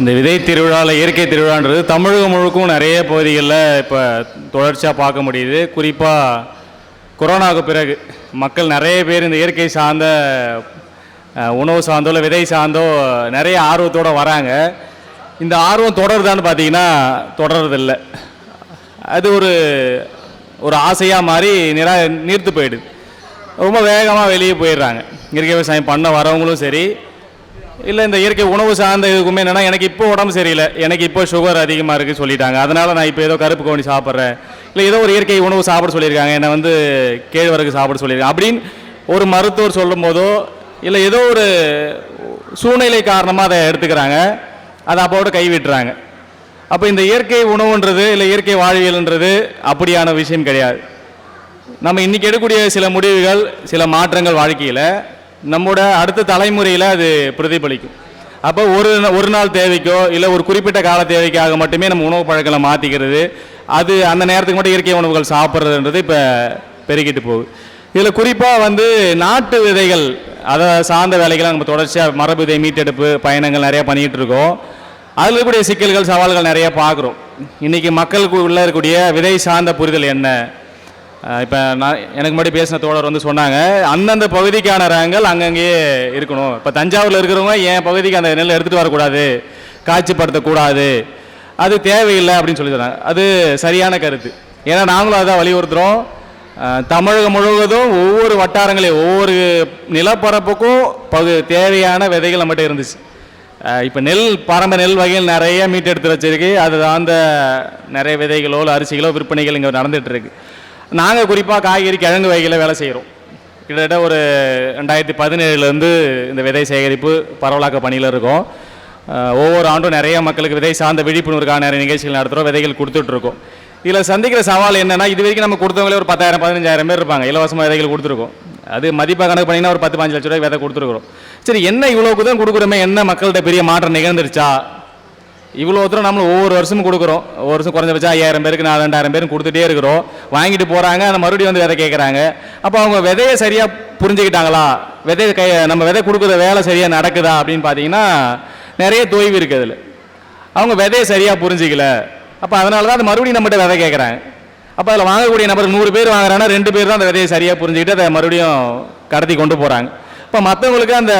இந்த விதை திருவிழாவில் இயற்கை திருவிழான்றது தமிழகம் முழுக்கும் நிறைய பகுதிகளில் இப்போ தொடர்ச்சியாக பார்க்க முடியுது. குறிப்பாக கொரோனாவுக்கு பிறகு மக்கள் நிறைய பேர் இந்த இயற்கை சார்ந்த உணவு சார்ந்தோ இல்லை விதை சார்ந்தோ நிறைய ஆர்வத்தோடு வராங்க. இந்த ஆர்வம் தொடருதான்னு பார்த்தீங்கன்னா தொடர்றதில்ல. அது ஒரு ஒரு ஆசையாக மாறி நிரா நீர்த்து போயிடுது. ரொம்ப வேகமாக வெளியே போயிடுறாங்க. இயற்கை விவசாயம் பண்ண வரவங்களும் சரி இல்லை இந்த இயற்கை உணவு சார்ந்த இதுக்குமே என்னென்னா எனக்கு இப்போ உடம்பு சரியில்லை. எனக்கு இப்போ சுகர் அதிகமாக இருக்குது சொல்லிட்டாங்க. அதனால் நான் இப்போ ஏதோ கருப்பு கவுனி சாப்பிட்றேன். இல்லை ஏதோ ஒரு இயற்கை உணவு சாப்பிட சொல்லியிருக்காங்க. என்னை வந்து கேழ்வரகு சாப்பிட சொல்லியிருக்காங்க. அப்படின்னு ஒரு மருத்துவர் சொல்லும் போதோ இல்லை ஏதோ ஒரு சூழ்நிலை காரணமாக அதை எடுத்துக்கிறாங்க. அதை அப்போட கைவிட்டுறாங்க. அப்போ இந்த இயற்கை உணவுன்றது இல்லை இயற்கை வாழ்வியல்ன்றது அப்படியான விஷயம் கிடையாது. நம்ம இன்றைக்கி எடுக்கக்கூடிய சில முடிவுகள் சில மாற்றங்கள் வாழ்க்கையில் நம்மோட அடுத்த தலைமுறையில் அது பிரதிபலிக்கும். அப்போ ஒரு ஒரு நாள் தேவைக்கோ இல்லை ஒரு குறிப்பிட்ட கால தேவைக்காக மட்டுமே நம்ம உணவு பழக்கங்களை மாற்றிக்கிறது அது அந்த நேரத்துக்கு மட்டும் இயற்கை உணவுகள் சாப்பிட்றதுன்றது இப்போ பெருகிட்டு போகுது. இதில் குறிப்பாக வந்து நாட்டு விதைகள் அதை சார்ந்த வேலைகளை நம்ம தொடர்ச்சியாக மரபு விதை மீட்டெடுப்பு பயணங்கள் நிறையா பண்ணிகிட்டு இருக்கோம். அதில் இருக்கக்கூடிய சிக்கல்கள் சவால்கள் நிறையா பார்க்குறோம். இன்றைக்கி மக்களுக்கு உள்ளே இருக்கக்கூடிய விதை சார்ந்த புரிதல் என்ன? இப்போ நான் எனக்கு முன்னாடி பேசின தோழர் வந்து சொன்னாங்க அந்தந்த பகுதிக்கான ரகங்கள் அங்கங்கேயே இருக்கணும். இப்போ தஞ்சாவூரில் இருக்கிறவங்க என் பகுதிக்கு அந்த நெல் எடுத்துகிட்டு வரக்கூடாது காட்சிப்படுத்தக்கூடாது அது தேவையில்லை அப்படின்னு சொல்லி தராங்க அது சரியான கருத்து. ஏன்னா நாங்களும் அதான் வலியுறுத்துகிறோம் தமிழகம் முழுவதும் ஒவ்வொரு வட்டாரங்களையும் ஒவ்வொரு நிலப்பரப்புக்கும் பகு தேவையான விதைகள் நம்மகிட்ட இருந்துச்சு. இப்போ நெல் பரம்ப நெல் வகையில் நிறைய மீட்டெடுத்து வச்சிருக்கு. அது அந்த நிறைய விதைகளோ இல்லை அரிசிகளோ விற்பனைகள் இங்கே நடந்துகிட்ருக்கு இருக்கு. நாங்கள் குறிப்பாக காய்கறி கிழங்கு வகையில் வேலை செய்கிறோம் கிட்டத்தட்ட ஒரு ரெண்டாயிரத்தி பதினேழுலேருந்து இந்த விதை சேகரிப்பு பரவலாக்க பணியில் இருக்கோம். ஒவ்வொரு ஆண்டும் நிறைய மக்களுக்கு விதை சார்ந்த விழிப்புணர்வுக்கான நிறைய நிகழ்ச்சிகள் நடத்துகிறோம் விதைகள் கொடுத்துட்ருக்கோம். இதில் சந்திக்கிற சவால் என்னென்னா இது வரைக்கும் நம்ம கொடுத்தவங்களே ஒரு பத்தாயிரம் பதினஞ்சாயிரம் பேர் இருப்பாங்க இலவசமாக விதைகள் கொடுத்துருக்கோம். அது மதிப்பாக கணக்கு பண்ணிங்கன்னா ஒரு பத்து பாஞ்சு லட்ச ரூபாய் விதை கொடுத்துருக்குறோம். சரி என்ன இவ்வளோக்கு தான் கொடுக்குறோமே என்ன மக்கள்கிட்ட பெரிய மாற்றம் நிகழ்ந்துருச்சா? இவ்வளோ தூரம் நம்ம ஒவ்வொரு வருஷமும் கொடுக்குறோம். ஒரு வருஷம் குறைஞ்சபட்சம் ஐயாயிரம் பேருக்கு நான் ரெண்டாயிரம் பேருக்கு கொடுத்துட்டே இருக்கிறோம். வாங்கிட்டு போகிறாங்க அந்த மறுபடியும் வந்து விதை கேட்குறாங்க அப்போ அவங்க விதையை சரியாக புரிஞ்சுக்கிட்டாங்களா? விதை கை நம்ம விதை கொடுக்குற வேலை சரியாக நடக்குதா அப்படின்னு பார்த்தீங்கன்னா நிறைய தொய்வு இருக்குது அதில். அவங்க விதையை சரியாக புரிஞ்சிக்கல. அப்போ அதனால தான் அது மறுபடியும் நம்மகிட்ட விதை கேட்குறாங்க அப்போ அதில் வாங்கக்கூடிய நபர் நூறு பேர் வாங்குறாங்கன்னா ரெண்டு பேர் தான் அந்த விதையை சரியாக புரிஞ்சுக்கிட்டு அதை மறுபடியும் கடத்தி கொண்டு போகிறாங்க இப்போ மற்றவங்களுக்கு அந்த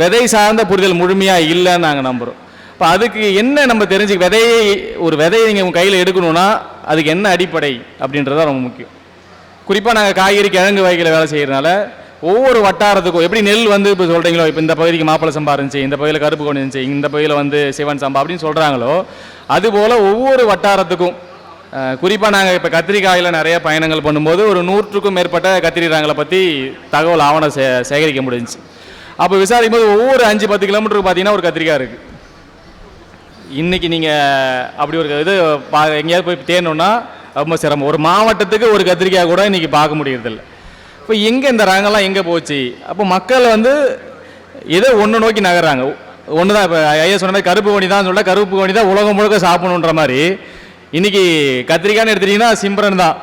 விதை சார்ந்த புரிதல் முழுமையாக இல்லைன்னு நாங்கள் நம்புகிறோம் இப்போ அதுக்கு என்ன நம்ம தெரிஞ்சு விதையை ஒரு விதையை நீங்கள் உங்கள் கையில் எடுக்கணும்னா அதுக்கு என்ன அடிப்படை அப்படின்றத ரொம்ப முக்கியம். குறிப்பாக நாங்கள் காய்கறி கிழங்கு வகையில் வேலை செய்கிறனால ஒவ்வொரு வட்டாரத்துக்கும் எப்படி நெல் வந்து இப்போ சொல்கிறீங்களோ இப்போ இந்த பகுதிக்கு மாப்பிள சம்பா இருந்துச்சு இந்த பகுதியில் கருப்பு கொண்டு இருந்துச்சு இந்த பகுதியில் வந்து சிவன் சம்பா அப்படின்னு சொல்கிறாங்களோ அதுபோல் ஒவ்வொரு வட்டாரத்துக்கும் குறிப்பாக நாங்கள் இப்போ கத்திரிக்காயில் நிறைய பயணங்கள் பண்ணும்போது ஒரு நூற்றுக்கும் மேற்பட்ட கத்திரி பற்றி தகவல் ஆவணம் சே சேகரிக்க முடிஞ்சுச்சு. அப்போ விசாரிக்கும் போது ஒவ்வொரு அஞ்சு பத்து கிலோமீட்டருக்கு பார்த்தீங்கன்னா ஒரு கத்திரிக்காய் இருக்குது இன்னைக்கு நீங்கள் அப்படி ஒரு இது பா எங்கேயாவது போய் தேடணுன்னா ரொம்ப சிரமம். ஒரு மாவட்டத்துக்கு ஒரு கத்திரிக்காய் கூட இன்றைக்கி பார்க்க முடியறதில்ல. இப்போ எங்கே இந்த ரகங்கள்லாம் எங்கே போச்சு? அப்போ மக்கள் வந்து ஏதோ ஒன்று நோக்கி நகர்றாங்க. ஒன்று தான் இப்போ ஐயா சொன்ன மாதிரி கருப்பு கோணி தான் சொல்ல கருப்பு கோணி தான் உலகம் முழுக்க சாப்பிடணுன்ற மாதிரி. இன்றைக்கி கத்திரிக்காய்னு எடுத்துட்டிங்கன்னா சிம்ரன் தான்.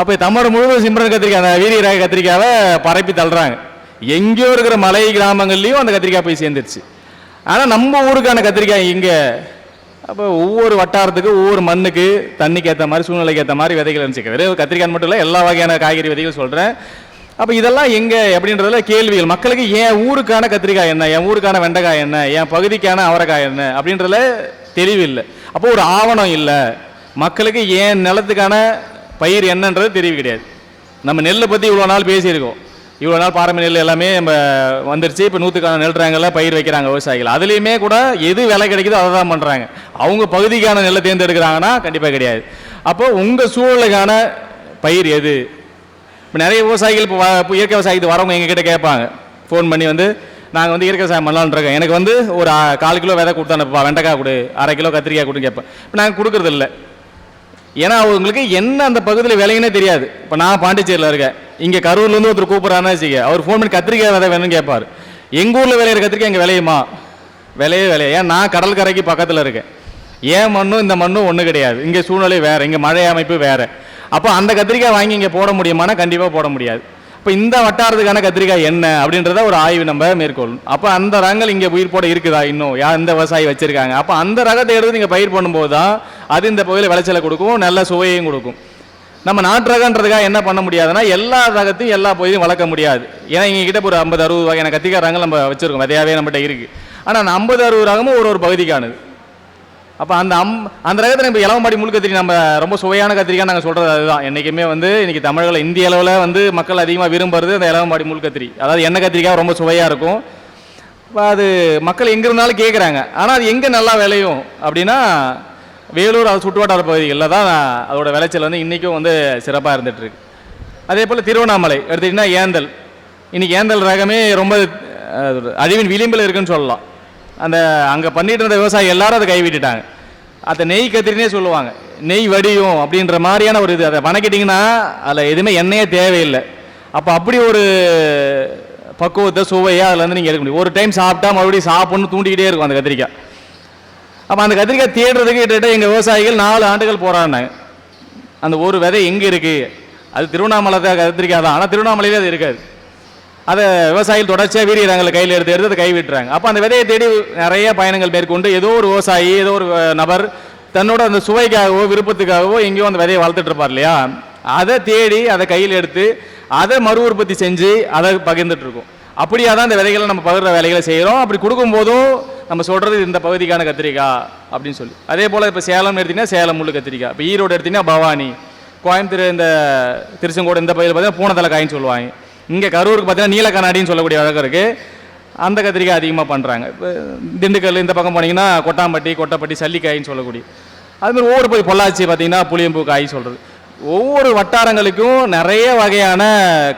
அப்போ தமிழ் முழுவதும் சிம்ரன் கத்திரிக்காய் அந்த வீரிய ரக கத்திரிக்காவை பரப்பி தள்ளுறாங்க. எங்கேயோ இருக்கிற மலை கிராமங்கள்லேயும் அந்த கத்திரிக்காய் போய் சேர்ந்துருச்சு. ஆனால் நம்ம ஊருக்கான கத்திரிக்காய் இங்கே. அப்போ ஒவ்வொரு வட்டாரத்துக்கு ஒவ்வொரு மண்ணுக்கு தண்ணிக்கு ஏற்ற மாதிரி சூழ்நிலைக்கு ஏற்ற மாதிரி விதைகள் இருந்துச்சு. வெறும் கத்திரிக்காய் மட்டும் இல்லை எல்லா வகையான காய்கறி விதைகள் சொல்கிறேன் அப்போ இதெல்லாம் எங்கே அப்படின்றதுல கேள்விகள். மக்களுக்கு என் ஊருக்கான கத்திரிக்காய் என்ன? என் ஊருக்கான வெண்டைக்காய் என்ன? என் பகுதிக்கான அவரைக்காய் என்ன? அப்படின்றதுல தெளிவு இல்லை. அப்போ ஒரு ஆவணம் இல்லை. மக்களுக்கு என் நிலத்துக்கான பயிர் என்னன்றது தெரிவு கிடையாது. நம்ம நெல்லை பற்றி இவ்வளோ நாள் பேசியிருக்கோம். இவ்வளோ நாள் பாரம்பரிய நெல் எல்லாமே நம்ம வந்துருச்சு. இப்போ நூற்றுக்கான நெல் பயிர் வைக்கிறாங்க விவசாயிகள். அதுலேயுமே கூட எது விலை கிடைக்குதோ அதை தான் பண்ணுறாங்க அவங்க பகுதிக்கான நெல்லை தேர்ந்தெடுக்கிறாங்கன்னா கண்டிப்பாக கிடையாது. அப்போ உங்கள் சூழலுக்கான பயிர் எது? இப்போ நிறைய விவசாயிகள் இப்போ இப்போ இயற்கை விவசாயத்துக்கு வரவங்க எங்ககிட்ட கேட்பாங்க. ஃபோன் பண்ணி வந்து நாங்கள் வந்து இயற்கை விவசாயம் பண்ணலான்னு இருக்கோம். எனக்கு வந்து ஒரு கால் கிலோ விதை கொடுத்தானப்பா வெண்டைக்காய் கொடு அரை கிலோ கத்திரிக்காய் கொடுன்னு கேட்பேன். இப்போ நாங்கள் கொடுக்குறதில்ல. ஏன்னா அவங்களுக்கு என்ன அந்த பகுதியில் விலையுனே தெரியாது. இப்போ நான் பாண்டிச்சேரியில் இருக்கேன். இங்கே கரூர்லேருந்து ஒருத்தர் கூப்பிட்றாருன்னு வச்சுக்க அவர் ஃபோன் பண்ணி கத்திரிக்காய் விதை வேணும்னு கேட்பார். எங்கள் ஊரில் விளையிற கத்திரிக்காய் இங்கே விளையுமா விளையே விளைய ஏன் நான் கடல் கரைக்கு பக்கத்தில் இருக்கேன். ஏன் மண்ணும் இந்த மண்ணும் ஒன்று கிடையாது. இங்கே சூழ்நிலை வேறு இங்கே மழை அமைப்பு வேறு. அப்போ அந்த கத்திரிக்காய் வாங்கி இங்கே போட முடியுமானா கண்டிப்பாக போட முடியாது. இப்போ இந்த வட்டாரத்துக்கான கத்திரிக்காய் என்ன அப்படின்றத ஒரு ஆய்வு நம்ம மேற்கொள்ளணும். அப்போ அந்த ரகங்கள் இங்கே உயிர் போட இருக்குதா இன்னும்? யார் இந்த விவசாயி வச்சுருக்காங்க. அப்போ அந்த ரகத்தை எடுத்து நீங்கள் பயிர் பண்ணும்போது தான் அது இந்த பகுதியில் விளைச்சலை கொடுக்கும் நல்ல சுவையும் கொடுக்கும். நம்ம நாட்டு ரகன்றதுக்காக என்ன பண்ண முடியாதுன்னா எல்லா ரகத்தையும் எல்லா பகுதியும் வளர்க்க முடியாது. ஏன்னா எங்க கிட்ட ஒரு ஐம்பது அறுபது வகையான கத்திரிக்காய் ரகங்கள் நம்ம வச்சுருக்கோம். விதையாவே நம்மகிட்ட இருக்குது ஆனால் அந்த ஐம்பது அறுபது ரகமும் ஒரு ஒரு பகுதிக்கானது. அப்போ அந்த அம் அந்த ரகத்தில் இப்போ இளவம்பாடி முழு கத்திரி நம்ம ரொம்ப சுவையான கத்திரிக்காய் நாங்கள் சொல்கிறது அதுதான். என்றைக்குமே வந்து இன்றைக்கி தமிழர்கள் இந்திய அளவில் வந்து மக்கள் அதிகமாக விரும்புறது அந்த இளவம்பாடி முழு கத்திரி. அதாவது எண்ணெய் கத்திரிக்காய் ரொம்ப சுவையாக இருக்கும். இப்போ அது மக்கள் எங்கே இருந்தாலும் கேட்குறாங்க ஆனால் அது எங்கே நல்லா விளையும் அப்படின்னா வேலூர் அது சுற்றுவட்டார பகுதிகளில் தான் அதோட விளைச்சல் வந்து இன்றைக்கும் வந்து சிறப்பாக இருந்துகிட்ருக்கு அதே போல் திருவண்ணாமலை எடுத்துக்கிட்டிங்கன்னா ஏந்தல். இன்றைக்கி ஏந்தல் ரகமே ரொம்ப அழிவின் விளிம்பில் இருக்குன்னு சொல்லலாம். அந்த அங்கே பண்ணிட்டு இருந்த விவசாயி எல்லாரும் அதை கைவிட்டுட்டாங்க. அதை நெய் கத்திரினே சொல்லுவாங்க. நெய் வடியும் அப்படின்ற மாதிரியான ஒரு இது. அதை வணக்கிட்டிங்கன்னா அதில் எதுவுமே எண்ணெயே தேவையில்லை. அப்போ அப்படி ஒரு பக்குவத்தை சுவையாக அதில் வந்து நீங்கள் எடுக்க முடியும். ஒரு டைம் சாப்பிட்டா மறுபடியும் சாப்பிட்ணும் தூண்டிக்கிட்டே இருக்கும் அந்த கத்திரிக்காய். அப்போ அந்த கத்திரிக்காய் தேடுறதுக்கு கிட்டத்தட்ட எங்கள் விவசாயிகள் நாலு ஆண்டுகள் போராடினாங்க. அந்த ஒரு விதை எங்கே இருக்குது அது திருவண்ணாமலை தான் கத்திரிக்காய் தான். ஆனால் திருவண்ணாமலையிலே அது இருக்காது. அதை விவசாயிகள் தொடர்ச்சியாக வீரியரங்களை கையில் எடுத்து எடுத்து அதை கைவிட்டுறாங்க. அப்போ அந்த விதையை தேடி நிறைய பயணங்கள் மேற்கொண்டு ஏதோ ஒரு விவசாயி ஏதோ ஒரு நபர் தன்னோட அந்த சுவைக்காகவோ விருப்பத்துக்காகவோ எங்கேயோ அந்த விதையை வளர்த்துட்டு இருப்பார் இல்லையா? அதை தேடி அதை கையில் எடுத்து அதை மறு உற்பத்தி செஞ்சு அதை பகிர்ந்துட்டு இருக்கோம். அப்படியா தான் இந்த விதைகளை நம்ம பகிர்ற வேலைகளை செய்கிறோம் அப்படி கொடுக்கும்போதும் நம்ம சொல்கிறது இந்த பகுதிக்கான கத்திரிக்காய் அப்படின்னு சொல்லி. அதே போல் இப்போ சேலம் எடுத்திங்கன்னா சேலம் முள்ளு கத்திரிக்காய் இப்போ ஈரோடு எடுத்திங்கன்னா பவானி. கோயம்புத்தூர் இந்த திருச்செங்கோடு இந்த பகுதியில் பார்த்தீங்கன்னா பூனத்தலை காயின்னு சொல்லுவாங்க. இங்கே கரூருக்கு பார்த்தீங்கன்னா நீலக்கண்ணாடின்னு சொல்லக்கூடிய வழக்கம் இருக்குது அந்த கத்திரிக்காய் அதிகமாக பண்ணுறாங்க இப்போ திண்டுக்கல் இந்த பக்கம் போனீங்கன்னா கொட்டாம்பட்டி கொட்டப்பட்டி சல்லிக்காயின்னு சொல்லக்கூடிய. அதுமாதிரி ஒவ்வொரு போய் பொள்ளாச்சி பார்த்தீங்கன்னா புளியம்பூ காய் சொல்கிறது ஒவ்வொரு வட்டாரங்களுக்கும் நிறைய வகையான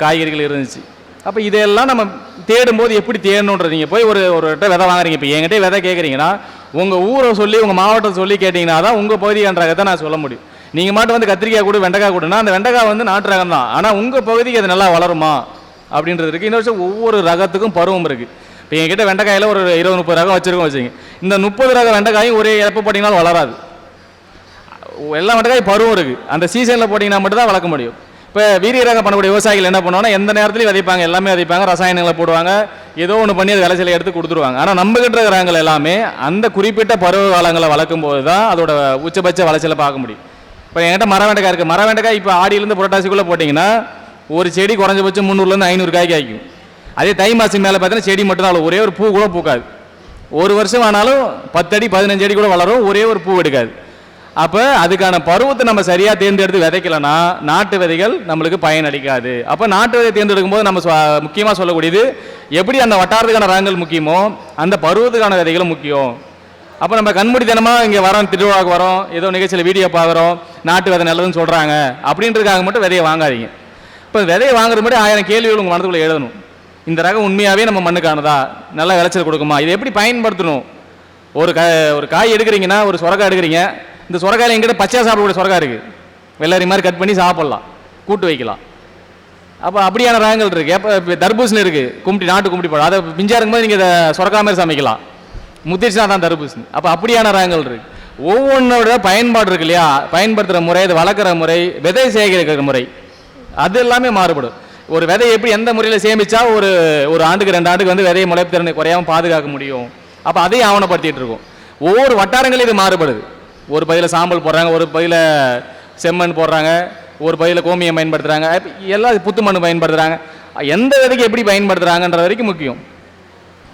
காய்கறிகள் இருந்துச்சு. அப்போ இதெல்லாம் நம்ம தேடும்போது எப்படி தேடணுன்றது நீங்கள் போய் ஒரு ஒரு விதை வாங்குறீங்க. இப்போ என்கிட்ட விதை கேட்குறீங்கன்னா உங்கள் ஊரை சொல்லி உங்கள் மாவட்டத்தை சொல்லி கேட்டிங்கன்னா தான் உங்கள் பகுதி என்ற கதை நான் சொல்ல முடியும். நீங்கள் மட்டும் வந்து கத்திரிக்காய் கூட வெண்டைக்காய் கொடுன்னா அந்த வெண்டைக்காய் வந்து நாட்டு ரகம் தான். ஆனால் உங்கள் பகுதிக்கு அது நல்லா வளருமா? அப்படின்றது இருக்குது இன்னொரு விஷயம் ஒவ்வொரு ரகத்துக்கும் பருவம் இருக்குது இப்போ என்கிட்ட வெண்டைக்காயில் ஒரு இருபது முப்பது ரகம் வச்சுருக்கோம் வச்சுங்க இந்த முப்பது ரக வெண்டைக்காயும் ஒரே எப்போ போட்டிங்கனாலும் வளராது. எல்லா வெண்டைக்காயும் பருவம் இருக்குது அந்த சீசனில் போட்டிங்கன்னா மட்டும் தான் வளர்க்க முடியும். இப்போ வீரிய பண்ணக்கூடிய விவசாயிகள் என்ன பண்ணுவாங்கன்னா எந்த நேரத்துலையும் விதைப்பாங்க எல்லாமே விதைப்பாங்க ரசாயனங்களை போடுவாங்க ஏதோ ஒன்று பண்ணி அது விளைச்சலை எடுத்து கொடுத்துருவாங்க. ஆனால் நம்பகிட்ட கிட்ட எல்லாமே அந்த குறிப்பிட்ட பருவ காலங்களை வளர்க்கும் போது தான் அதோட உச்சபட்ச விளைச்சலை பார்க்க முடியும். இப்போ என்கிட்ட மர வெண்டைக்காய் இருக்குது மர வெண்டைக்காய் இப்போ ஆடியிலேருந்து புரட்டாசிக்குள்ளே போட்டிங்கன்னா ஒரு செடி குறைஞ்சபட்சம் முந்நூறுலேருந்து ஐநூறு காய் காய்க்கும். அதே தை மாதம் மேலே பார்த்தீங்கன்னா செடி மட்டும் தான் ஒரே ஒரு பூ கூட பூக்காது. ஒரு வருஷம் ஆனாலும் பத்தடி பதினஞ்சு அடி கூட வளரும். ஒரே ஒரு பூ எடுக்காது. அப்போ அதுக்கான பருவத்தை நம்ம சரியாக தேர்ந்தெடுத்து விதைக்கலனா நாட்டு விதைகள் நம்மளுக்கு பயனளிக்காது. அப்போ நாட்டு விதை தேர்ந்தெடுக்கும் போது நம்ம முக்கியமாக சொல்லக்கூடியது எப்படி அந்த வட்டாரத்துக்கான ரகங்கள் முக்கியமோ அந்த பருவத்துக்கான விதைகளும் முக்கியம். அப்போ நம்ம கண்மூடித்தனமாக இங்கே வரோம் திருவிழாவுக்கு வரோம் ஏதோ நிகழ்ச்சியில் வீடியோ பார்க்குறோம் நாட்டு விதை நல்லதுன்னு சொல்கிறாங்க அப்படின்றதுக்காக மட்டும் விதையை வாங்காதீங்க. இப்போ விதையை வாங்குறது மாதிரி ஆயிரம் கேள்விகள் உங்கள் மனதுக்குள்ளே எழுதணும். இந்த ரகம் உண்மையாகவே நம்ம மண்ணுக்கானதா? நல்லா விளைச்சல் கொடுக்குமா? இதை எப்படி பயன்படுத்தணும்? ஒரு க ஒரு காய் எடுக்கிறீங்கன்னா ஒரு சுரக்காய் எடுக்கிறீங்க இந்த சுரக்காயில் எங்கிட்ட பச்சையாக சாப்பிடக்கூடிய சுரக்காய் இருக்குது வெள்ளரி மாதிரி கட் பண்ணி சாப்பிட்லாம். கூட்டு வைக்கலாம். அப்போ அப்படியான ரகங்கள் இருக்குது எப்போ தர்பூசணி இருக்குது கும்பிட்டு நாட்டு கும்பிட்டு பழம் அதை பிஞ்சா இருக்கும்போது நீங்கள் இதை சுரக்கா மாதிரி சமைக்கலாம். முத்திருச்சுனா தான் தர்பூசணி. அப்போ அப்படியான ரகங்கள் இருக்குது ஒவ்வொன்றோட பயன்பாடு இருக்கு இல்லையா? பயன்படுத்துகிற முறை அதை வளர்க்குற முறை விதை சேகரிக்கிற முறை. அது எல்லாமே மாறுபடும். ஒரு விதையை எப்படி எந்த முறையில் சேமிச்சா ஒரு ஒரு ஆண்டுக்கு ரெண்டு ஆண்டுக்கு வந்து விதையை முளைப்பு திறனை குறையாம பாதுகாக்க முடியும்? அப்போ அதையும் ஆவணப்படுத்திகிட்டு இருக்கும். ஒவ்வொரு வட்டாரங்களும் இது மாறுபடுது. ஒரு பகுதியில் சாம்பல் போடுறாங்க ஒரு பகுதியில் செம்மண் போடுறாங்க ஒரு பகுதியில் கோமியம் பயன்படுத்துகிறாங்க எல்லாம் புத்து மண் பயன்படுத்துகிறாங்க எந்த விதைக்கு எப்படி பயன்படுத்துகிறாங்கன்ற வரைக்கும் முக்கியம்.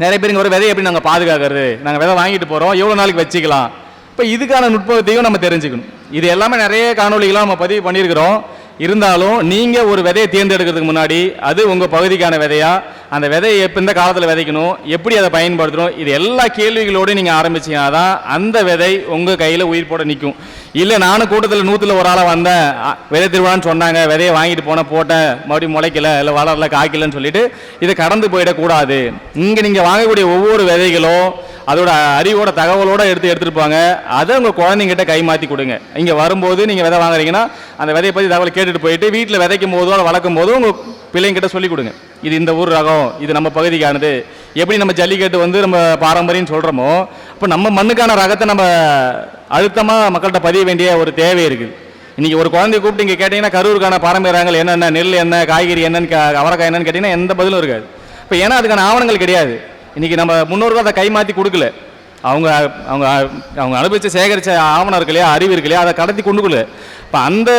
நிறைய பேர் இங்கே ஒரு விதையை எப்படி நாங்கள் பாதுகாக்கிறது? நாங்கள் விதை வாங்கிட்டு போகிறோம் எவ்வளோ நாளைக்கு வச்சுக்கலாம்? இப்போ இதுக்கான நுட்பத்தையும் நம்ம தெரிஞ்சுக்கணும். இது எல்லாமே நிறைய காணொளிகளாக நம்ம பதிவு பண்ணியிருக்கிறோம். இருந்தாலும் நீங்கள் ஒரு விதையை தேர்ந்தெடுக்கிறதுக்கு முன்னாடி அது உங்கள் பகுதிக்கான விதையா அந்த விதையை எப்போ இந்த காலத்தில் விதைக்கணும்? எப்படி அதை பயன்படுத்தணும்? இது எல்லா கேள்விகளோடு நீங்கள் ஆரம்பிச்சிங்கன்னா தான் அந்த விதை உங்கள் கையில் உயிர் போட நிற்கும் இல்லை நானும் கூட்டத்தில் நூற்றில் ஒரு ஆளாக வந்தேன். விதை திருவிழான்னு சொன்னாங்க. விதையை வாங்கிட்டு போனேன் போட்டேன். மறுபடியும் முளைக்கல இல்லை வளரல காய்க்கலன்னு சொல்லிட்டு இதை கடந்து போயிடக்கூடாது. இங்கே நீங்கள் வாங்கக்கூடிய ஒவ்வொரு விதைகளும் அதோட அறிவோட தகவலோட எடுத்து எடுத்துகிட்டு போங்க. அதை உங்கள் குழந்தைங்கிட்ட கை மாற்றி கொடுங்க. இங்கே வரும்போது நீங்கள் விதை வாங்குறீங்கன்னா அந்த விதையை பற்றி தகவல் கேட்டுட்டு போயிட்டு வீட்டில் விதைக்கும் போதோ அதை வளர்க்கும் போதோ உங்கள் பிள்ளைங்கிட்ட சொல்லிக் கொடுங்க. இது இந்த ஊர் ரகம் இது நம்ம பகுதிக்கானது. எப்படி நம்ம ஜல்லிக்கட்டு வந்து நம்ம பாரம்பரியம் சொல்கிறோமோ இப்போ நம்ம மண்ணுக்கான ரகத்தை நம்ம அழுத்தமாக மக்கள்கிட்ட பதிய வேண்டிய ஒரு தேவை இருக்குது. இன்றைக்கி ஒரு குழந்தைய கூப்பிட்டு இங்கே கேட்டிங்கன்னா கரூருக்கான பாரம்பரியங்கள் என்னென்ன நெல் என்ன காய்கறி என்னென்னு கா- அவரைக்காய் என்னன்னு கேட்டிங்கன்னா எந்த பதிலும் இருக்காது. இப்போ ஏன்னா அதுக்கான ஆவணங்கள் கிடையாது. இன்றைக்கி நம்ம முன்னோர்கள் அதை கை மாற்றி கொடுக்கல. அவங்க அவங்க அவங்க அனுபவித்து சேகரித்த ஆவணம் இருக்கு இல்லையா அறிவு இருக்கு இல்லையா அதை கடத்தி கொண்டு கொள்ளு. இப்போ அந்த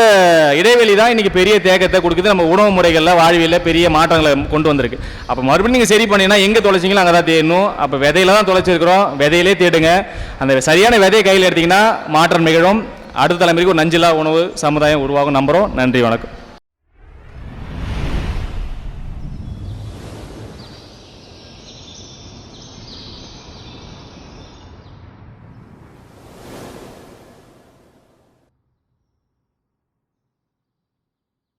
இடைவெளி தான் இன்றைக்கி பெரிய தேக்கத்தை கொடுக்குது. நம்ம உணவு முறைகளில் வாழ்வியலில் பெரிய மாற்றங்களை கொண்டு வந்திருக்கு. அப்போ மறுபடியும் நீங்கள் சரி பண்ணீங்கன்னா எங்கே தொலைச்சிங்களோ அங்கே தான் தேடணும். அப்போ விதையில தான் தொலைச்சிருக்கிறோம். விதையிலே தேடுங்க. அந்த சரியான விதையை கையில் எடுத்திங்கன்னா மாற்றம் நிகழும். அடுத்த தலைமுறைக்கு ஒரு நஞ்சிலா உணவு சமுதாயம் உருவாகும். நம்புகிறோம் நன்றி வணக்கம்.